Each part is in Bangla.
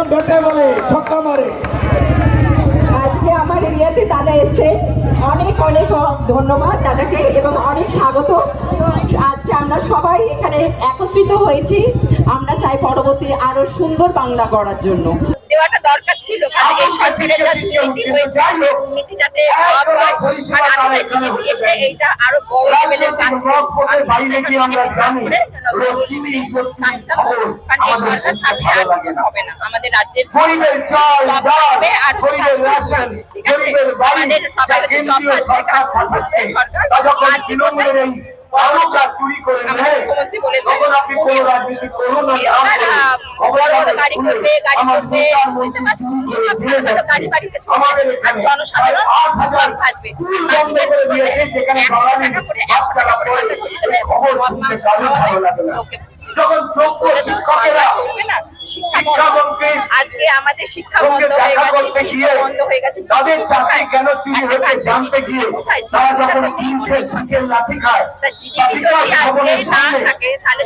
একদম ব্যাটে বলে ছক্কা মারে। আজকে আমার এরিয়াতে দাদা এসছে। অনেক অনেক ধন্যবাদ দাদাকে এবং অনেক স্বাগত। আজকে আমরা সবাই এখানে একত্রিত হয়েছি। আমরা চাই পরবর্তী আরও সুন্দর বাংলা গড়ার জন্য। দেওয়াটা দরকার ছিল হয় এইটা আরও বড় লেভেলের কাজ হবে না আমাদের রাজ্যের আমাদের সবাই সরকার যখন কাজ চুরি করে নেয়। তখন আপনি কোন রাজনীতি করুন না নাম করুন। গাড়ি করবে, গাড়ি করবে, করে। আমাদের এখানে আট হাজার স্কুল বন্ধ করে দিয়েছে যেখানে বাঙালি পাঁচ টাকা করে করে ধরে এই খবর শুনতে কারোর ভালো লাগে না। যখন যোগ্য শিক্ষকেরা শিক্ষা আজকে আমাদের শিক্ষা বন্ধ হয়ে গেছে শিক্ষা বন্ধ হয়ে গেছে তাদের চাকরি কেন চুরি হয়েছে জানতে গিয়ে? তারা যখন? ইনসের ঝুঁকের লাঠি খায়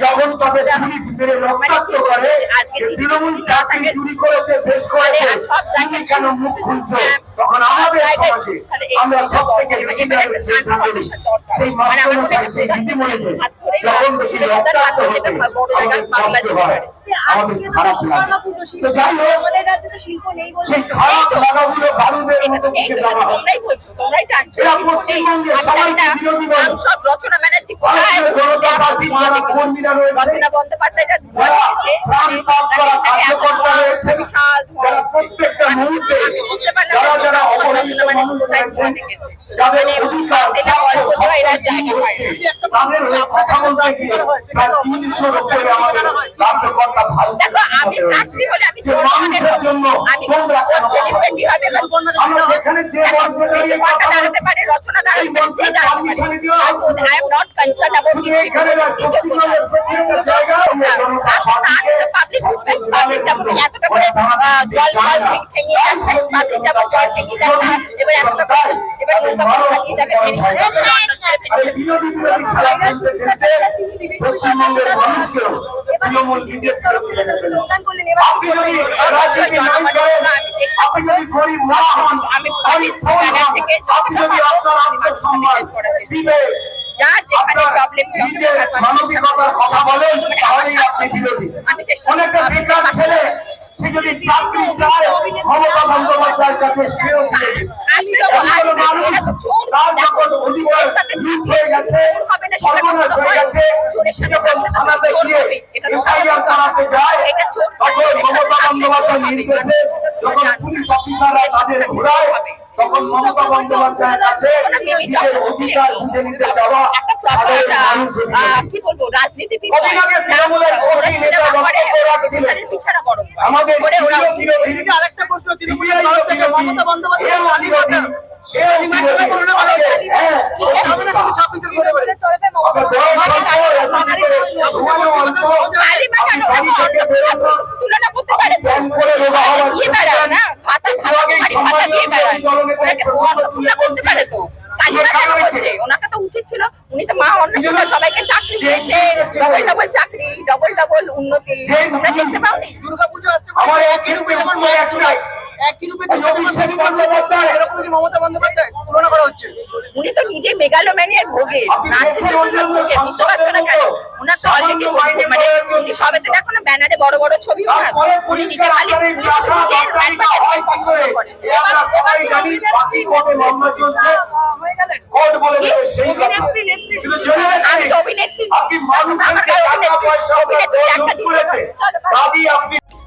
যখন তাদের পুলিশ মেরে মানে রক্তাক্ত করে তৃণমূল চাকরি চুরি করেছে বেশ করেছে জায়গায় কেন মুখ খুলছো? তখন আমাদের সমাজে আমরা সব থেকে বেশি। সেই মনে সেই ধরেই যখন বেশি রক্তাক্ত হতে আমাদের জায়গায় বাংলা কষ্ট যেতে হয় আমাদের খারাপ লাগে। তো যাই হোক আমাদের রাজ্যে তো শিল্প নেই বলে সেই খারাপ লাগাগুলো বারুদের মতো মুখে দেওয়া হয় তোমরাই বলছো তোমরাই জানছো এরা পশ্চিমবঙ্গে আপনারা বিরোধী বলে। সাংসদ রচনা ব্যানার্জি কোথায় জনতা পার্টির যারা কর্মীরা রয়েছে রচনা বন্দ্যোপাধ্যায় যা ধোঁয়া যারা দিয়েছে, প্রাণ পাপ করা কার্যকর্তা রয়েছে, যারা প্রত্যেকটা মুহূর্তে বুঝতে পারলাম যারা যারা মানুষ কোথায় দেখেছে। যাদের মানে তেলে অল্প ধোঁয়া এরা জায়গা পায় না। তাদের কথা বলতে গিয়ে প্রায় তিনশোর উপরে আমাদের কার্যকর্তা ভারত দেখো আমি প্রার্থী হলে আমি জন্য আমি তোমরা কেন সেলিব্রিটি হবে। বা আমরা যেখানে যে মঞ্চে দাঁড়িয়ে কথা কথা বলছি, দাঁড়াতে পারে রচনা দাঁড়াতে এই পারে মঞ্চে যে দাঁড়াতে পারে পারমিশন দিও। I am not concern about শুধু এখানে না, পশ্চিমবঙ্গের প্রত্যেকটা জায়গায় আমরা জনতা পার্টিকে পাবলিক বুঝবে পাবলিক যেমন এতটা করে আহ, জল জল ঠেং- ঠেঙিয়ে যাচ্ছে পাবলিক যেমন জল ঠেঙিয়ে যাচ্ছে এবার এতটা করে এবার নৌকা করে চালিয়ে যাবে ফেরিস আরে বিরোধী বিরোধী খেলা খেলতে খেলতে পশ্চিমবঙ্গের মানুষকেও তৃণমূল বিজেপি বিরোধী লেগে ফেলেছে। স্লোগান করলেন এবার আপনি যদি রাজনীতি নাই করেন, আপনি যদি গরিব না হন, আমি গরিব হন, আপনি যদি আপনার আত্মসম্মান, বিবেক, যার যেখানে প্রবলেম নিজের মানসিকতার কথা বলেন তাহলেই আপনি বিরোধী। অনেকটা বেকার ছেলে সে যদি চাকরি চায় মমতা বন্দ্যোপাধ্যায়ের কাছে সেও তার যখন অধিকার লুট হয়ে গেছে, সর্বনাশ হয়ে গেছে, যখন থানাতে গিয়ে চালাতে যায়, তখন মমতা বন্দ্যোপাধ্যায় নির্দেশে যখন পুলিশ অফিসাররা তাদের ঘোরায় তখন মমতা বন্দ্যোপাধ্যায়ের কাছে নিজের অধিকার বুঝে নিতে যাওয়া কি বলব রাজনীতিবিদ কদিন আগে তৃণমূলের ওরা কর্মী সিনেমা ওনাকে করতে পারে তো। ওনাকে তো উচিত ছিল। উনি তো মা অন্নপূর্ণা সবাইকে চাকরি দিয়েছে। ডবল ডবল চাকরি ডবল ডবল উন্নতি। তোমরা দেখতে পাওনি? দুর্গাপুজো আসছে আমার একই রূপে এরকম কি মমতা বন্দ্যোপাধ্যায়? তুলনা করা হচ্ছে। উনি তো নিজে মেগালোম্যানিয়ার ভোগে। নার্সিসিজমের ভোগে। বুঝতে পারছ না কেন? ওনার তো অলরেডি মানে উনি সবেতে দেখো না ব্যানারে বড় বড় ছবি ওনার উনি নিজে খালি আমি তো অভিনেত্রী। যে অভিনেত্রী। একটা